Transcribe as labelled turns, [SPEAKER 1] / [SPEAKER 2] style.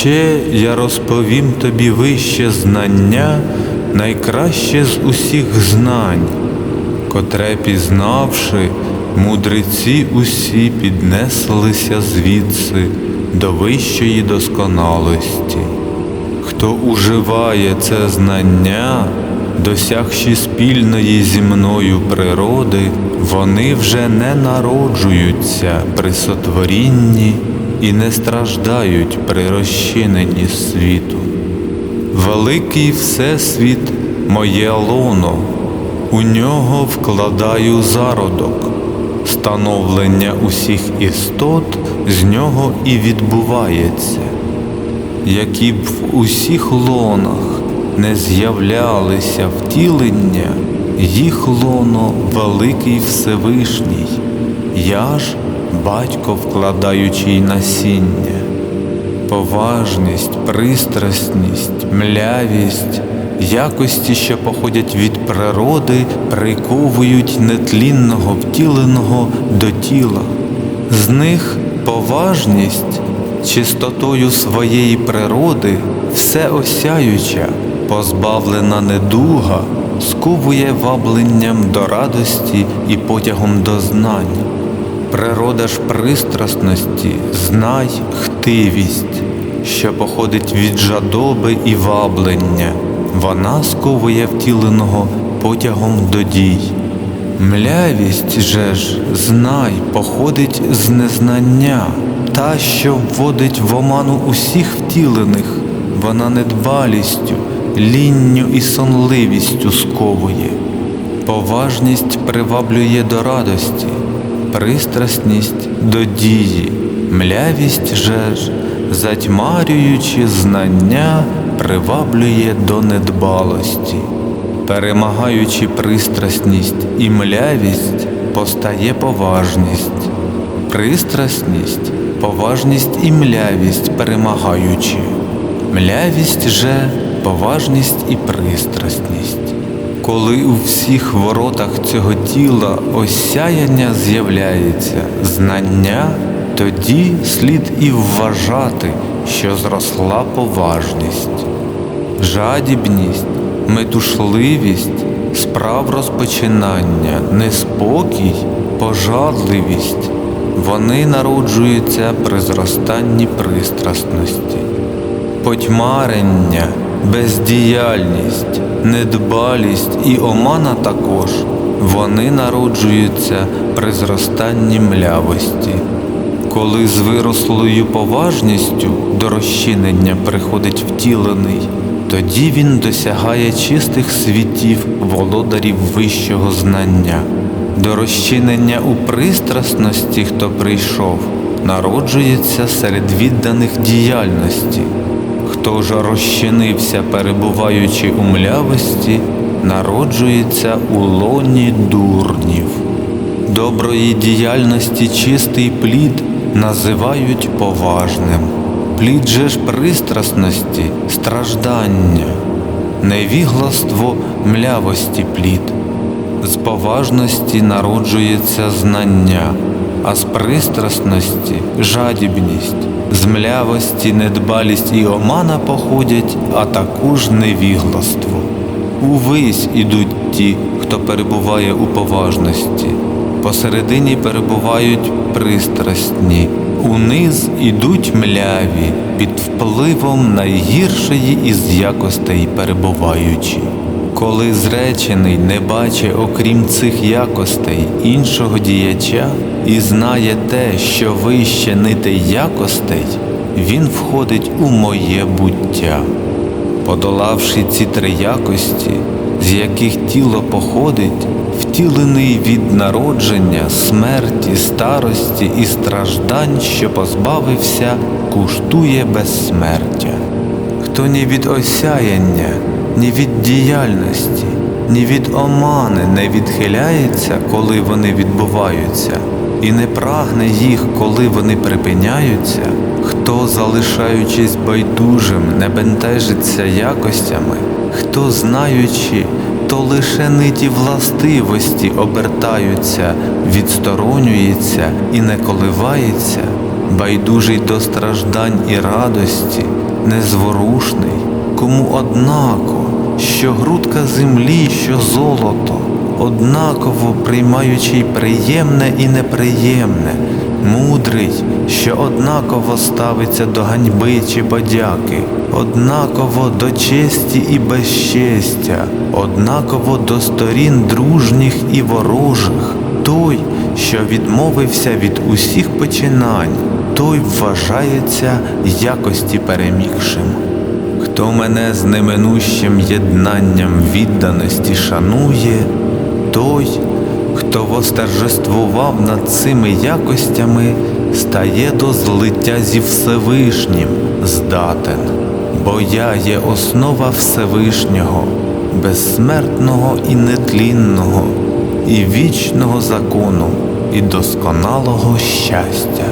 [SPEAKER 1] ще я розповім тобі вище знання, найкраще з усіх знань, котре пізнавши, мудреці усі піднеслися звідси до вищої досконалості. Хто уживає це знання, досягши спільної зі мною природи, вони вже не народжуються при сотворінні і не страждають при розчиненні світу. Великий Всесвіт моє лоно, у нього вкладаю зародок, становлення усіх істот з нього і відбувається. Які б в усіх лонах не з'являлися втілення, їх лоно великий Всевишній, я ж батько вкладаючий насіння, поважність, пристрасність, млявість, якості, що походять від природи, приковують нетлінного втіленого до тіла. З них поважність чистотою своєї природи, всеосяюча, позбавлена недуга, сковує вабленням до радості і потягом до знань. Природа ж пристрасності, знай хтивість, що походить від жадоби і ваблення, вона сковує втіленого потягом до дій. Млявість же ж, знай, походить з незнання, та, що вводить в оману усіх втілених, вона недбалістю, лінню і сонливістю сковує, поважність приваблює до радості, пристрасність до дії, млявість же ж, затьмарюючи знання, приваблює до недбалості. Перемагаючи пристрасність і млявість, постає поважність, пристрасність, поважність і млявість перемагаючи, млявість же поважність і пристрасність. Коли у всіх воротах цього тіла осяяння з'являється знання, тоді слід і вважати, що зросла поважність, жадібність метушливість, справ розпочинання, неспокій, пожадливість, вони народжуються при зростанні пристрасності, потьмарення, бездіяльність, недбалість і омана також вони народжуються при зростанні млявості. Коли з вирослою поважністю до розчинення приходить втілений, тоді він досягає чистих світів володарів вищого знання. До розчинення у пристрасності, хто прийшов, народжується серед відданих діяльності. Хто ж розчинився, перебуваючи у млявості, народжується у лоні дурнів. Доброї діяльності чистий плід називають поважним. Плід же ж пристрасності, страждання, невігластво млявості плід, з поважності народжується знання, а з пристрасності жадібність, з млявості, недбалість і омана походять, а також невігластво. Увись ідуть ті, хто перебуває у поважності, посередині перебувають пристрасні. Униз ідуть мляві під впливом найгіршої із якостей перебуваючи. Коли зречений не бачить, окрім цих якостей іншого діяча і знає те, що вище нити якостей, він входить у моє буття. Подолавши ці три якості, з яких тіло походить, втілений від народження, смерті, старості і страждань, що позбавився, куштує безсмертя. Хто ні від осяяння, ні від діяльності, ні від омани не відхиляється, коли вони відбуваються, і не прагне їх, коли вони припиняються, хто, залишаючись байдужим, не бентежиться якостями, хто, знаючи, то лише ниті властивості обертаються, відсторонюється і не коливається, байдужий до страждань і радості, незворушний, кому однако, що грудка землі, що золото, однаково приймаючи й приємне і неприємне, мудрий, що однаково ставиться до ганьби чи подяки, однаково до честі і безчестя, однаково до сторін дружніх і ворожих, той, що відмовився від усіх починань, той вважається якості перемігшим. Хто мене з неминущим єднанням відданості шанує, той, хто восторжествував над цими якостями, стає до злиття зі Всевишнім здатен, бо я є основа Всевишнього, безсмертного і нетлінного, і вічного закону, і досконалого щастя.